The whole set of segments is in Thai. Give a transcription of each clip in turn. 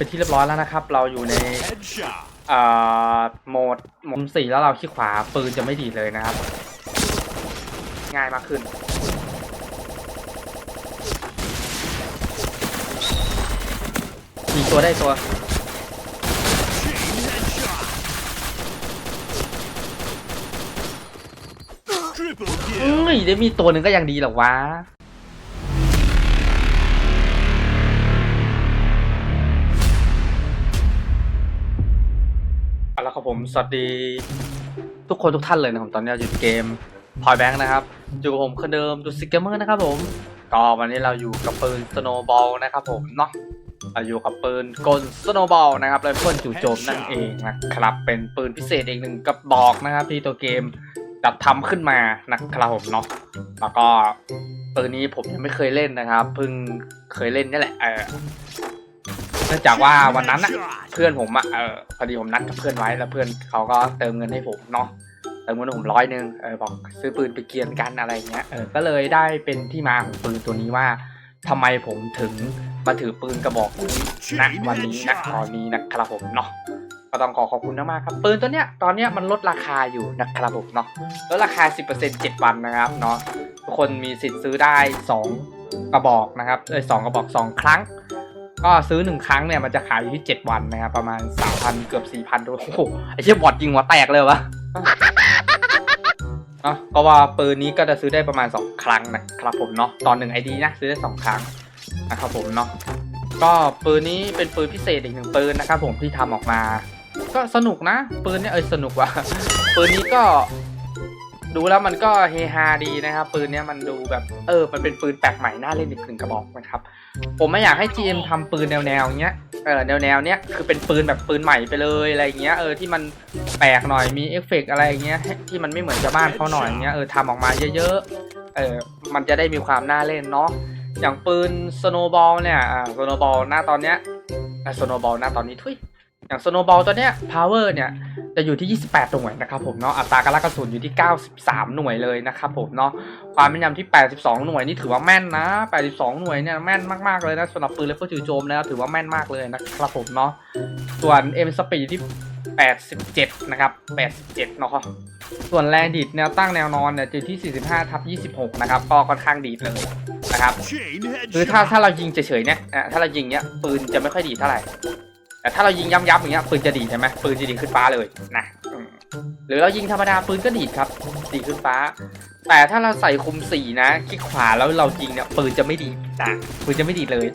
เป็นที่เรียบร้อยแล้วนะครับ เราอยู่ในโหมดมุมสี่แล้วเราขี้ขวาปืนจะไม่ดีเลยนะครับ ง่ายมากขึ้น มีตัวได้ตัวเอ้ kill. ยได้มีตัวหนึ่งก็ยังดีหรอวะ เอาละครับผม สวัสดีทุกคนทุกท่านเลยนะครับตอนนี้อยู่เกมพอยแบงค์นะครับอยู่กับผมคนเดิมดูซิกเกมเมอร์นะครับผมก็วันนี้เราอยู่กับปืนสโนบอลนะครับผมเนาะเราอยู่กับปืนกลสโนบอลนะครับเลยเพื่อนจู่โจมนั่นเองนะครับ เป็นปืนพิเศษอีกหนึ่งกระบอกนะครับ ที่ตัวเกมจัดทำขึ้นมานะครับผมเนาะแล้วก็ปืนนี้ผมยังไม่เคยเล่นนะครับเพิ่งเคยเล่นนี่แหละเออ นื่องจากว่าวันนั้นอะเพื่อนผมอะเออพอดีผมนัดกับเพื่อนไว้แล้วเพื่อนเขาก็เติมเงินให้ผมเนาะเติมเงินให้ผมร้อยหนึ่งเออบอกซื้อปืนไปเกียนกันอะไรเงี้ยเออก็เลยได้เป็นที่มาของปืนตัวนี้ว่าทำไมผมถึงมาถือปืนกระบอกนี้ณวันนี้ณตอนนี้นะครับผมเนาะก็ต้องขอขอบคุณมากๆครับปืนตัวเนี้ยตอนเนี้ยมันลดราคาอยู่นะครับผมเนาะลดราคา 10% 7 วันนะครับเนาะทุกคนมีสิทธิ์ซื้อได้ 2 กระบอกนะครับเอ้ยสองกระบอก 2 ครั้ง ก็ซื้อหนึ่งครั้งเนี่ยมันจะขายอยู่ที่ 7 วันนะครับประมาณ 3,000 เกือบ 4,000ตัวโอ้โหไอ้เชี่ยบอดยิงหัวแตกเลยวะเนาะก็ว่าปืนนี้ก็จะซื้อได้ประมาณ 2 ครั้งนะครับผมเนาะตอนหนึ่งไอดีนะซื้อได้ 2 ครั้งนะครับผมเนาะก็ปืนนี้เป็นปืนพิเศษอีกหนึ่งปืนนะครับผมที่ทำออกมา ก็สนุกนะ ปืนเนี่ยเอยสนุกว่ะปืนนี้ก็ ดูแล้วมันก็เฮฮาดีนะครับ ปืนเนี้ยมันดูแบบเออ มันเป็นปืนแปลกใหม่น่าเล่นอีกหนึ่งกระบอกนะครับ ผมไม่อยากให้ GM ทำปืนแนวแนวเงี้ยเออแนวแนวๆเนี้ยคือเป็นปืนแบบปืนใหม่ไปเลยอะไรเงี้ยเออที่มันแปลกหน่อยมีเอฟเฟกต์อะไรเงี้ยที่มันไม่เหมือนชาวบ้านเขาหน่อยเงี้ยเออทำออกมาเยอะๆเออมันจะได้มีความน่าเล่นเนาะอย่างปืนสโนบอลเนี่ยอ่าสโนบอลหน้าตอนเนี้ยอ่าสโนบอลหน้าตอนนี้ทุยอย่างสโนบอลตัวเนี้ย power เนี่ย จะอยู่ที่ 28 หน่วยนะครับผมเนาะ อัตราการละกระสุนอยู่ที่ 93 หน่วยเลยนะครับผมเนาะ ความแม่นยำที่ 82 หน่วยนี่ถือว่าแม่นนะ 82 หน่วยเนี่ยแม่นมากๆเลยนะสำหรับปืนเลเวอร์จู่โจมนะครับถือว่าแม่นมากเลยนะครับผมเนาะ ส่วน M speed ที่ 87 นะครับ 87 เนาะส่วนแรงดีดแนวตั้งแนวนอนเนี่ยอยู่ที่ 45 ทับ 26 นะครับ ก็ค่อนข้างดีดเลยนะครับ Chain คือถ้า headshot. ถ้าเรายิงเฉยๆเนี่ยอะถ้าเรายิงเนี้ยปืนจะไม่ค่อยดีเท่าไหร่ แต่ถ้าเรายิงย้ำๆอย่างเงี้ยปืนจะดีใช่ไหมปืนจะดีขึ้นฟ้าเลยนะหรือเรายิงธรรมดาปืนก็ดีดครับ ดีขึ้นฟ้า แต่ถ้าเราใส่คุมสีนะคลิกขวาแล้วเรายิงเนี่ยปืนจะไม่ดีนะปืนจะไม่ดีเลย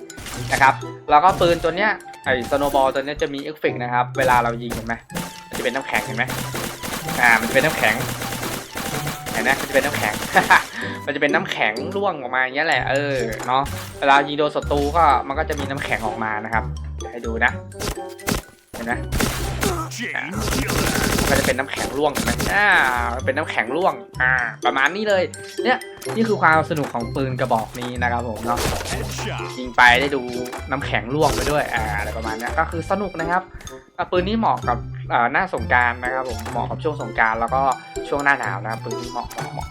นะครับ แล้วก็ปืนตัวเนี้ยไอ้สโนบอลตัวเนี้ยจะมีเอฟเฟกต์นะครับ เวลาเรายิงเห็นไหมมันจะเป็นน้ำแข็งเห็นไหมอ่ามันจะเป็นน้ำแข็งเห็นไหมมันจะเป็นน้ำแข็ง มันจะเป็นน้ำแข็งร่วงออกมาอย่างเงี้ยแหละเออเนาะเวลายิงโดนศัตรูก็มันก็จะมีน้ำแข็งออกมานะครับให้ดูนะ นไหมมันจะเป็นน้ำแข็งร่วงเห็นไหมอ่าเป็นน้ำแข็งร่วง อ่า ประมาณนี้เลย เนี่ยนี่คือความสนุกของปืนกระบอกนี้นะครับผมเนาะยิงไปได้ดูน้ำแข็งร่วงไปด้วย อ่าอะไรประมาณนี้ก็คือสนุกนะครับปืนนี้เหมาะกับอ่าหน้าสงการนะครับผมเหมาะกับช่วงสงการแล้วก็ช่วงหน้าหนาวนะครับปืนนี้เหมาะเหมาะเหมาะ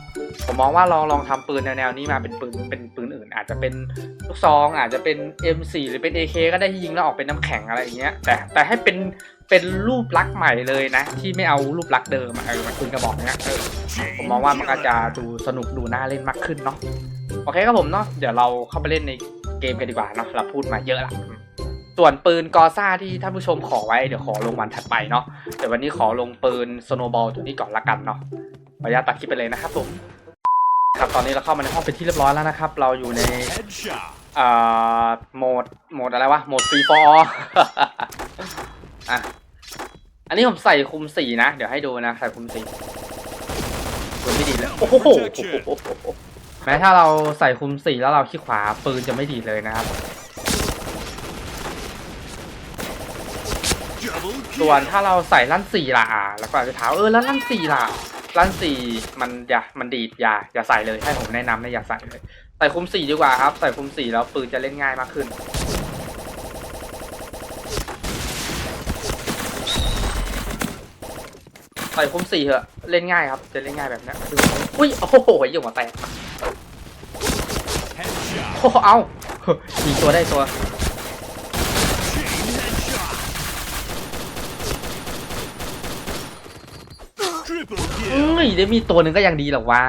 ผมมองว่าลองลองทำปืนแนวๆนี้มาเป็นปืนเป็นปืน อาจจะเป็นลูกซอง อาจจะเป็น M4 หรือเป็น AK ก็ได้ที่ยิงแล้วออกเป็นน้ำแข็งอะไรอย่างเงี้ย แต่แต่ให้เป็นเป็นรูปลักษณ์ใหม่เลยนะ ที่ไม่เอารูปลักษณ์เดิมเออมันปืนกระบอกเนี้ยเออผมมองว่ามันก็จะดูสนุกดูน่าเล่นมากขึ้นเนาะโอเคครับผมเนาะเดี๋ยวเราเข้าไปเล่นในเกมกันดีกว่าเนาะเราพูดมาเยอะละส่วนปืนกอซ่าที่ท่านผู้ชมขอไว้เดี๋ยวขอลงวันถัดไปเนาะเดี๋ยววันนี้ขอลงปืนสโนบอลตัวนี้ก่อนละกันเนาะขออนุญาตตัดคลิปไปเลยนะครับผม ครับตอนนี้เราเข้ามาในห้องเป็นที่เรียบร้อยแล้วนะครับ เราอยู่ใน Headshot. เอ่อโหมดโหมดอะไรวะโหมดฟรีฟอร์อะอันนี้ผมใส่คุมสีนะ เดี๋ยวให้ดูนะใส่คุมสีปืนไม่ดีเลยโอ้โหแม้ถ้าเราใส่คุมสีแล้วเราขี้ขวาปืนจะไม่ดีเลยนะครับ Double ส่วน kill. ถ้าเราใส่ลั่นสี่ล่ะอะแล้วก็อาจจะถามเออแล้วลั่นสี่ล่ะ ลั่นสี่มันอย่ามันดีดอย่าอย่าใส่เลยให้ผมแนะนำนะอย่าใส่เลยใส่คุมสี่ดีกว่าครับ ใส่คุมสี่แล้วปืนจะเล่นง่ายมากขึ้น ใส่คุมสี่เหอะเล่นง่ายครับ จะเล่นง่ายแบบนี้อุ้ยโอ้โหยิ่งหัวแตกโอ้เอามีตัวได้ตัว เอ้ยได้มีตัวหนึ่งก็ยังดีหรอกวะ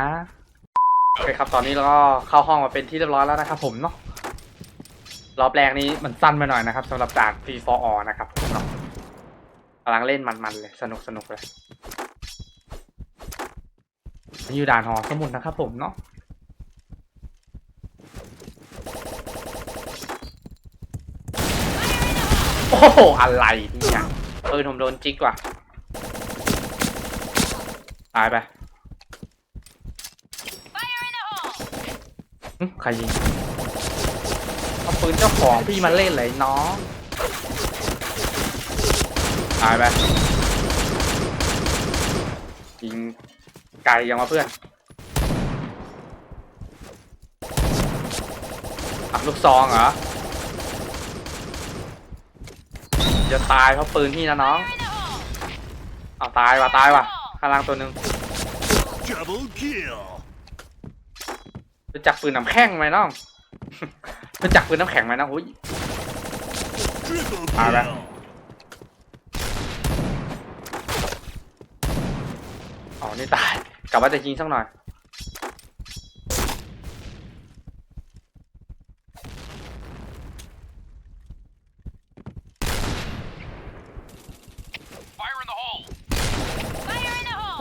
โอเคครับตอนนี้เราก็เข้าห้องมาเป็นที่เรียบร้อยแล้วนะครับผมเนาะรอบแรกนี้มันสั้นไปหน่อยนะครับสำหรับด่าน f ี for all นะครับผมเนาะกำลังเล่นมันๆเลยสนุกสนุกเลยอยู่ด่านหอสมุดนะครับผมเนาะโอ้โหอะไรเนี่ยเออผมโดนจิกว่ะ ตายไปหึใครยิงเอาปืนเจ้าของพี่มาเล่นเลยน้องตายไปยิงไกลยังมาเพื่อนอับลูกซองเหรอจะตายเพราะปืนพี่นะน้องเอาตายว่ะตายว่ะข้างล่างตัวหนึ่ง Double kill. รู้จักปืนน้ำแข็งไหมน้องรู้จักปืนน้ำแข็งไหมน้องหุ้ย Triple Ah, right. kill. อ๋อนี่ตายกลับว่าจะยิงสักหน่อย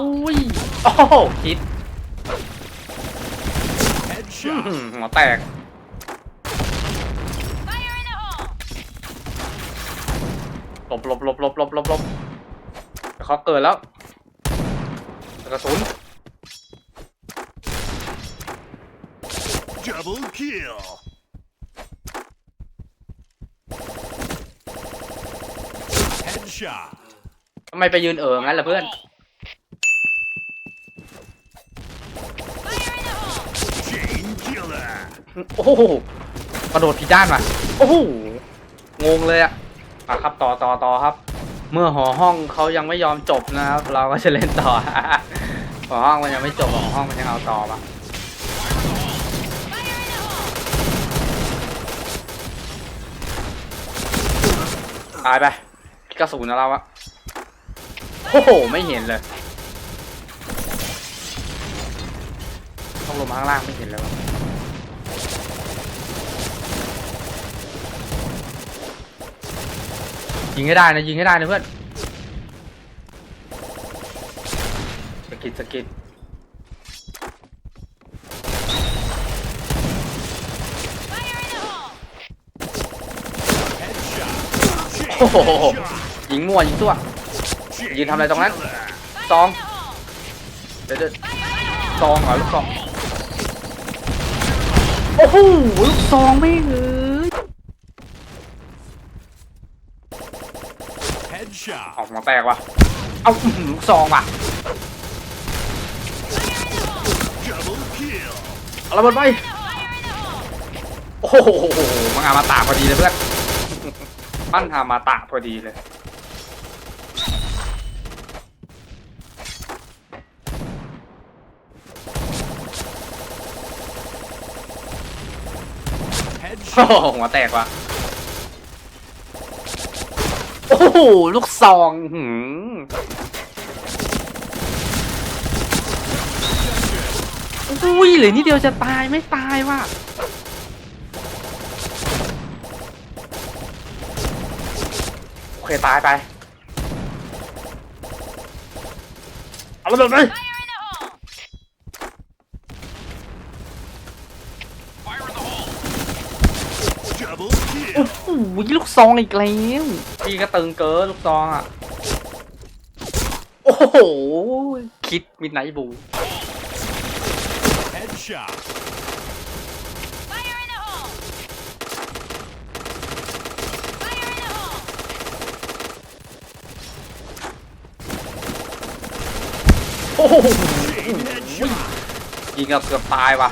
อุ้ย โอ้โหคิดอื้อ Headshot. หือหัวแตกหลบหลบหลบหลบหลบหลบหลบเขาเกิดแล้วกระสุน Double kill. Headshot. ทำไมไปยืนเอ๋องั้นล่ะเพื่อน Chain โอ้โหกระโดดผิดด้านว่ะโอ้โหงงเลยอะอะครับต่อต่อต่อครับ เมื่อหอห้องเขายังไม่ยอมจบนะครับ เราก็จะเล่นต่อ หอห้องมันยังไม่จบหอห้องมันยังเอาต่อปะตายไปกระสุนนะเราอะโอ้โห ไม่เห็นเลย ต้องลงมาข้างล่างไม่เห็นเลยวะ ยิงให้ได้นะยิงให้ได้นะเพื่อนสกิดสกิด Headshot. โอ้โห Headshot. ยิงมั่วยิงตัว Chain Nhìn thằng này tao ngắn. killer. ซองเดี๋ยวเดี๋ยวซองเหรอลูกซองโอ้โหลูกซองไม่เอ้ย Headshot. ออกมาแตกว่ะ เอาอื้อหือลูกซองว่ะ Double kill. เอาระเบิดไป โอ้โหมังอามาตาพอดีเลยเพื่อน ปั้นอามาตาพอดีเลย โอ้ Headshot. โหหัวแตกว่ะโอ้โหลูกซองหืมอุ้ยเหลือนิดเดียวจะตายไม่ตายว่ะโอเคตายไปเอาระเบิดไป โอ้ kill. โหลูกซองอีกแล้วพี่ก็ตึงเกินลูกซองอะ โอ้โห คิดมิดไนบู Headshot. โอ้โห Chain headshot. ยิงกับเกือบตายว่ะ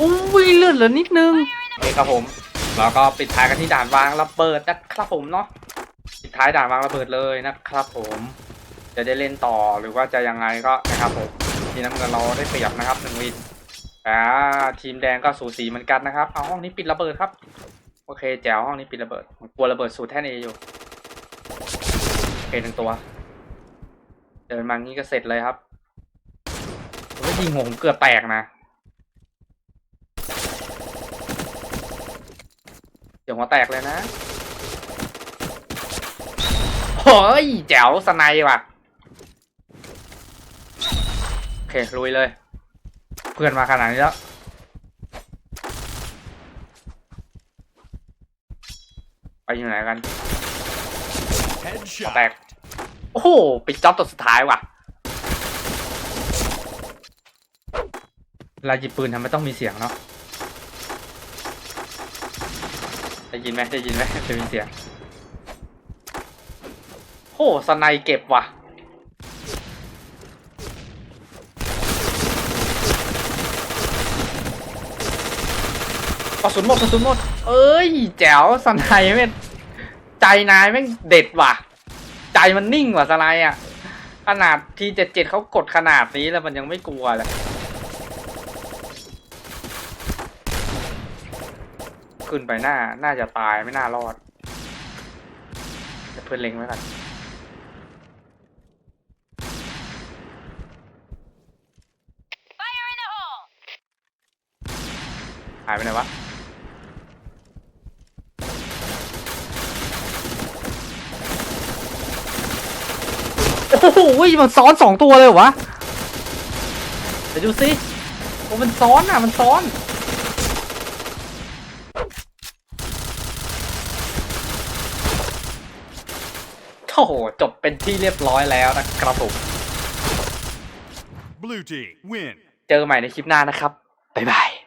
อุ้ยเลือดเหลือนิดนึงโอเคครับผมแล้วก็ปิดท้ายกันที่ด่านวางระเบิดนะครับผมเนาะปิดท้ายด่านวางระเบิดเลยนะครับ ผม จะได้เล่นต่อหรือว่าจะยังไงก็นะครับผมทีน้ำเงินเราได้เปรียบนะครับหนึ่งวินแต่ทีมแดงก็สูสีเหมือนกันนะครับเอาห้องนี้ปิดระเบิดครับ โอเคแจ๋วห้องนี้ปิดระเบิดกลัวระเบิดสูตรแท่นเออยู่เคหนึ่งตัวเดินมางี้ก็เสร็จเลยครับโอ้ยยิงหัวผมเกือบแตกนะ ดี๋ยวหัวแตกเลยนะโอ้ยแจ๋วสไนด์ว่ะโอเคลุยเลย เพื่อนมาขนาดนี้แล้วไปอยู่ไหนกัน Headshot. แตก โอ้โหปิดจ็อบตัวสุดท้ายว่ะเวลาหยิบปืนทำไมต้องมีเสียงเนาะ ได้ยินไหมได้ยินไหมจะมีเสียงโอ้สไนเก็บว่ะ กระสุนหมดกระสุนหมด เอ้ย แจ๋วสไนด์แม่งใจนายแม่งเด็ดว่ะ ใจมันนิ่งว่ะสไนอะ ขนาดทีเจ็ดเจ็ดเขากดขนาดนี้แล้วมันยังไม่กลัวเลย ขึ้นไปหน้า น่าจะตายไม่น่ารอดแต่เพื่อนเล็งไว้ก่อนหายไปไหนวะโอ้โหมันซ้อนสองตัวเลยเหรอวะเดี๋ยวดูสิโอ้มันซ้อนอะ มันซ้อน อ้โห จบเป็นที่เรียบร้อยแล้วนะครับผม Blue team win. เจอกันใหม่ในคลิปหน้านะครับ บ๊ายบาย